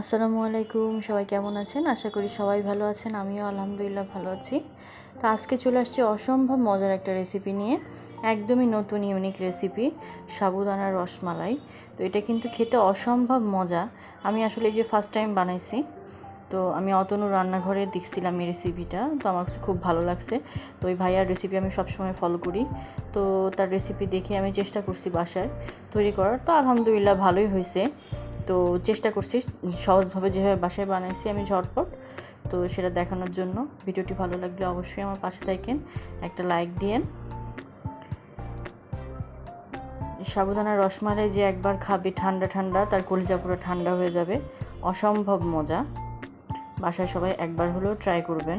আসসালামু আলাইকুম, সবাই কেমন আছেন? আশা করি সবাই ভালো আছেন, আমিও আলহামদুলিল্লাহ ভালো আছি। তো আজকে চলে আসছে অসম্ভব মজার একটা রেসিপি নিয়ে, একদমই নতুন ইউনিক রেসিপি সাবুদানার রসমালাই। তো এটা কিন্তু খেতে অসম্ভব মজা। আমি আসলে এই যে ফার্স্ট টাইম বানাইছি, তো আমি অতনু রান্নাঘরে দেখছিলাম এই রেসিপিটা তো আমার কাছে খুব ভালো লাগছে। তো ওই ভাইয়ার রেসিপি আমি সবসময় ফলো করি। তো তার রেসিপি দেখে আমি চেষ্টা করছি বাসায় তৈরি করার। তো আলহামদুলিল্লাহ ভালোই হয়েছে। তো চেষ্টা করছি সহজভাবে যেভাবে বাসায় বানাইছি আমি ঝটপট। তো সেটা দেখানোর জন্য। ভিডিওটি ভালো লাগলে অবশ্যই আমার পাশে থাকেন, একটা লাইক দিয়েন। সাবুদানা রসমালাই যে একবার খাবে ঠান্ডা ঠান্ডা, তার কলিজা পুরো ঠান্ডা হয়ে যাবে। অসম্ভব মজা। বাসায় সবাই একবার হলেও ট্রাই করবেন।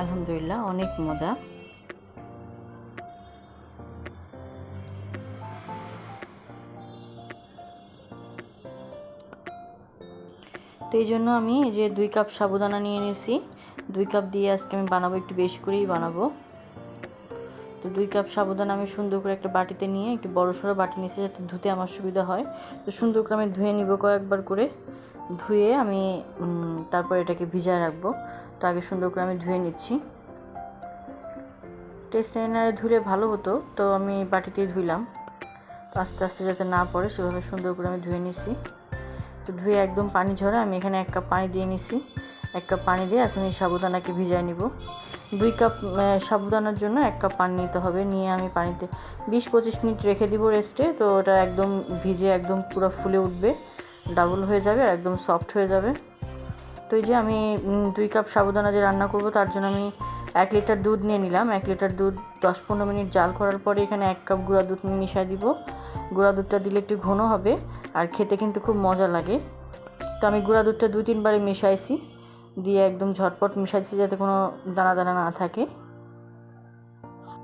আলহামদুলিল্লাহ, অনেক মজা। তো এই জন্য আমি যে দুই কাপ সাবুদানা নিয়ে নিয়েছি। দুই কাপ দিয়ে আজকে আমি বানাবো, একটু বেশি করেই বানাবো। তো দুই কাপ সাবুদানা আমি সুন্দর করে একটা বাটিতে নিয়ে একটু বড় সড়ো বাটি নিয়েছি যাতে ধুতে আমার সুবিধা হয়। তো সুন্দর করে আমি ধুয়ে নিব কয়েকবার করে। ধুয়ে আমি তারপর এটাকে ভিজায় রাখব। তো আগে সুন্দর করে আমি ধুয়ে নিচ্ছি। টেস্ট ট্রেনারে ধুলে ভালো হতো, তো আমি বাটিতেই ধুইলাম। তো আস্তে আস্তে যাতে না পড়ে, সেভাবে সুন্দর করে আমি ধুয়ে নিছি। তো ধুয়ে একদম পানি ঝরা আমি এখানে এক কাপ পানি দিয়ে নিছি। এক কাপ পানি দিয়ে এখন এই সাবুদানাকে ভিজায় নিব। দুই কাপ সাবুদানার জন্য এক কাপ পানি নিতে হবে। নিয়ে আমি পানিতে বিশ পঁচিশ মিনিট রেখে দিব রেস্টে। তো ওটা একদম ভিজে একদম পুরো ফুলে উঠবে, ডাবল হয়ে যাবে আর একদম সফট হয়ে যাবে। তো এই যে আমি দুই কাপ সাবুদানা যে রান্না করব, তার জন্য আমি এক লিটার দুধ নিয়ে নিলাম। এক লিটার দুধ দশ পনেরো মিনিট জাল করার পরে এখানে এক কাপ গুঁড়া দুধ মিশিয়ে দিব। গুঁড়া দুধটা দিলে একটু ঘন হবে আর খেতে কিন্তু খুব মজা লাগে। তো আমি গুঁড়া দুধটা দুই তিনবারে মিশাইছি। দিয়ে একদম ঝটপট মিশাইছি যাতে কোনো দানা দানা না থাকে।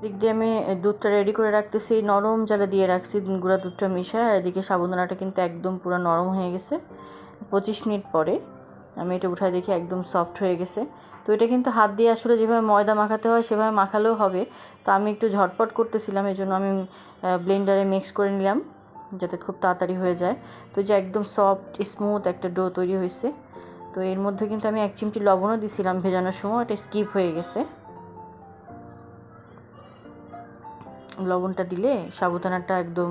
দিক দিয়ে আমি দুধটা রেডি করে রাখতেছি। নরম জালে দিয়ে রাখছি গুঁড়া দুধটা মিশায়। আর এদিকে সাবুদানাটা কিন্তু একদম পুরো নরম হয়ে গেছে। পঁচিশ মিনিট পরে আমি এটা উঠায় দেখি একদম সফট হয়ে গেছে। তো এটা কিন্তু হাত দিয়ে আসলে যেভাবে ময়দা মাখাতে হয়, সেভাবে মাখালেও হবে। তো আমি একটু ঝটপট করতেছিলাম, এই জন্য আমি ব্লেন্ডারে মিক্স করে নিলাম, যাতে খুব তাড়াতাড়ি হয়ে যায়। তো যে একদম সফট স্মুথ একটা ডো তৈরি হয়েছে। তো এর মধ্যে কিন্তু আমি এক চিমটি লবণও দিছিলাম ভেজানোর সময় এটা স্কিপ হয়ে গেছে। লবণটা দিলে সাবুদানাটা একদম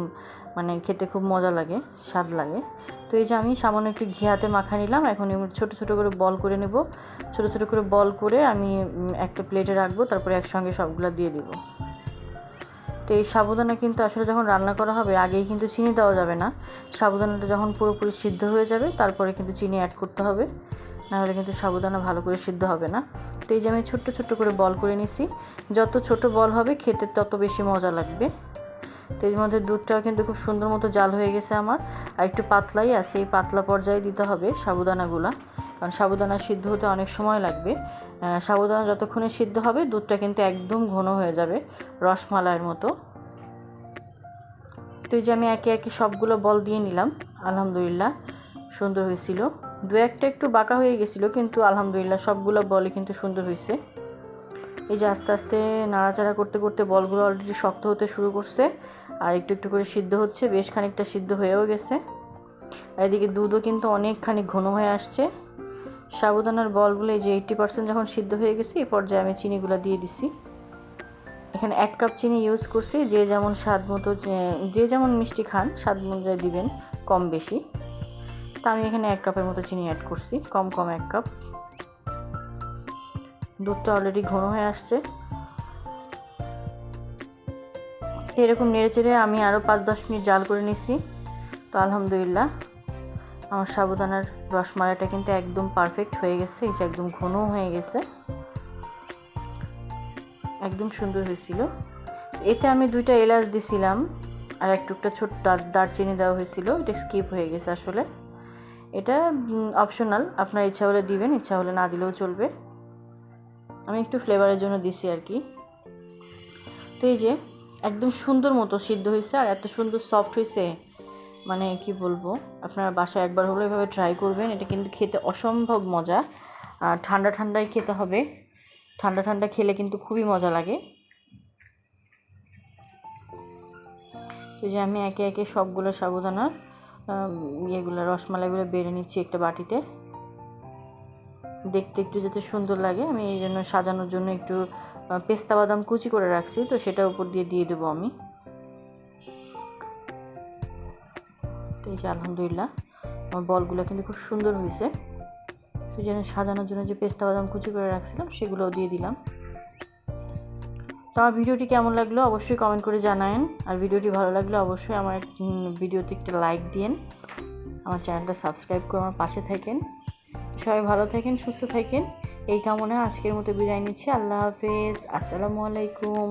মানে খেতে খুব মজা লাগে, স্বাদ লাগে। তো এই যে আমি সামান্য একটু ঘি হাতে মাখা নিলাম, এখন ছোট ছোট করে বল করে নেব। ছোট ছোট করে বল করে আমি একটা প্লেটে রাখব, তারপরে একসঙ্গে সবগুলো দিয়ে দিব। তো এই সাবুদানা কিন্তু আসলে যখন রান্না করা হবে, আগেই কিন্তু চিনি দেওয়া যাবে না। সাবুদানাটা যখন পুরোপুরি সিদ্ধ হয়ে যাবে, তারপরে কিন্তু চিনি অ্যাড করতে হবে। নাহলে কিন্তু সাবুদানা ভালো করে সিদ্ধ হবে না। তো এই যে আমি ছোট্ট ছোট্ট করে বল করে নিছি। যত ছোট বল হবে, খেতে তত বেশি মজা লাগবে। তো এর মধ্যে দুধটাও কিন্তু খুব সুন্দর মতো জাল হয়ে গেছে আমার। আর একটু পাতলাই আছে, এই পাতলা পর্যায়ে দিতে হবে সাবুদানাগুলা। কারণ সাবুদানা সিদ্ধ হতে অনেক সময় লাগবে। সাবুদানা যতক্ষণে সিদ্ধ হবে, দুধটা কিন্তু একদম ঘন হয়ে যাবে রসমালাইয়ের মতো। তো এই যে আমি একে একে সবগুলো বল দিয়ে নিলাম, আলহামদুলিল্লাহ সুন্দর হয়েছিল। দু একটা একটু বাঁকা হয়ে গেছিল, কিন্তু আলহামদুলিল্লাহ সবগুলো বলে কিন্তু সুন্দর হয়েছে। এই যে আস্তে আস্তে নাড়াচাড়া করতে করতে বলগুলো অলরেডি শক্ত হতে শুরু করছে, আর একটু একটু করে সিদ্ধ হচ্ছে, বেশ খানিকটা সিদ্ধ হয়েও গেছে। আর এদিকে দুধও কিন্তু অনেকখানি ঘন হয়ে আসছে। সাবুদানার বলগুলো এই যে এইট্টি পার্সেন্ট যখন সিদ্ধ হয়ে গেছে এই পর্যায়ে আমি চিনিগুলো দিয়ে দিছি। এখানে এক কাপ চিনি ইউজ করছি, যে যেমন স্বাদ মতো, যে যেমন মিষ্টি খান, স্বাদ অনুযায়ী দিবেন, কম বেশি। তা আমি এখানে এক কাপের মতো চিনি অ্যাড করছি, কম কম এক কাপ। দুধটা অলরেডি ঘন হয়ে আসছে। এরকম নেড়ে চেড়ে আমি আরও পাঁচ দশ মিনিট জাল করে নিছি। তো আলহামদুলিল্লাহ, আমার সাবুদানার রসমালাইটা কিন্তু একদম পারফেক্ট হয়ে গেছে, এই যে একদম ঘন হয়ে গেছে। একদম সুন্দর হয়েছিল। এতে আমি দুইটা এলাচ দিছিলাম, আর এক টুকটা ছোট্ট দারচিনি দেওয়া হয়েছিল, এটা স্কিপ হয়ে গেছে আসলে। এটা অপশনাল আপনার ইচ্ছা হলে দিবেন, ইচ্ছা হলে না দিলেও চলবে। আমি একটু ফ্লেভারের জন্য দিছি আর কি। তো এই যে, একদম সুন্দর মতো সিদ্ধ হয়েছে আর এত সুন্দর সফট হয়েছে মানে কি বলব, আপনারা বাসায় একবার হলো এভাবে ট্রাই করবেন। এটা কিন্তু খেতে অসম্ভব মজা। আর ঠান্ডা ঠান্ডায় খেতে হবে। ঠান্ডা ঠান্ডা খেলে কিন্তু খুবই মজা লাগে। এই যে আমি একে একে সবগুলো সাবুদানা ইয়েগুলো, রসমালাইগুলো বেড়ে নিচ্ছি একটা বাটিতে। দেখতে একটু যাতে সুন্দর লাগে। আমি এই জন্য সাজানোর জন্য একটু পেস্তা বাদাম কুচি করে রাখছি। তো সেটা উপর দিয়ে দিয়ে দেবো আমি। তো এই যে আলহামদুলিল্লাহ, আমার বলগুলো কিন্তু খুব সুন্দর হয়েছে। তো যেন সাজানোর জন্য যে পেস্তা বাদাম কুচি করে রাখছিলাম, সেগুলোও দিয়ে দিলাম। তো আমার ভিডিওটি কেমন লাগল অবশ্যই কমেন্ট করে জানায়েন। আর ভিডিওটি ভালো লাগলে অবশ্যই আমার ভিডিওতে একটা লাইক দিন আমার চ্যানেলটা সাবস্ক্রাইব করে আমার পাশে থাকেন। সবাই ভালো থাকেন, সুস্থ থাকেন। এই কামনা আজকের মতো বিদায় নিচ্ছি। আল্লাহ হাফেজ। আসসালামু আলাইকুম।